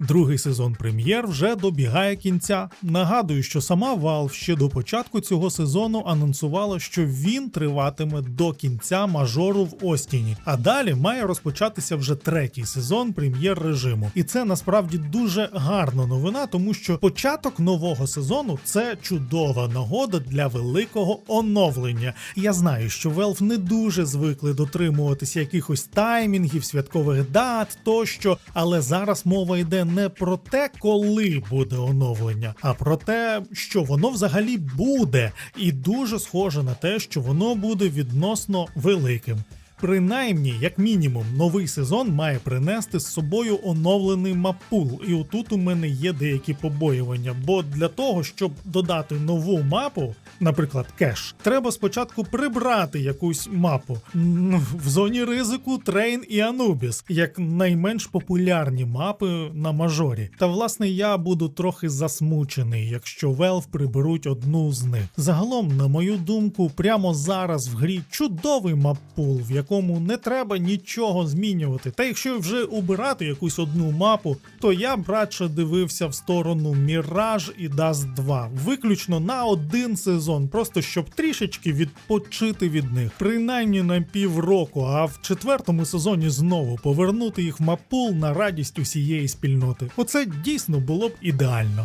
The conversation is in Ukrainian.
Другий сезон прем'єр вже добігає кінця. Нагадую, що сама Valve ще до початку цього сезону анонсувала, що він триватиме до кінця мажору в Остіні. А далі має розпочатися вже третій сезон прем'єр режиму. І це насправді дуже гарна новина, тому що початок нового сезону це чудова нагода для великого оновлення. Я знаю, що Valve не дуже звикли дотримуватися якихось таймінгів, святкових дат тощо, але зараз мова йде не про те, коли буде оновлення, а про те, що воно взагалі буде, і дуже схоже на те, що воно буде відносно великим. Принаймні, як мінімум, новий сезон має принести з собою оновлений маппул. І отут у мене є деякі побоювання. Бо для того, щоб додати нову мапу, наприклад, кеш, треба спочатку прибрати якусь мапу. В зоні ризику Трейн і Анубіс, як найменш популярні мапи на мажорі. Та власне я буду трохи засмучений, якщо Valve приберуть одну з них. Загалом, на мою думку, прямо зараз в грі чудовий маппул, в якому не треба нічого змінювати. Та якщо вже убирати якусь одну мапу, то я б радше дивився в сторону Mirage і Dust 2, виключно на один сезон, просто щоб трішечки відпочити від них, принаймні на півроку, а в четвертому сезоні знову повернути їх в маппул на радість усієї спільноти. Оце дійсно було б ідеально.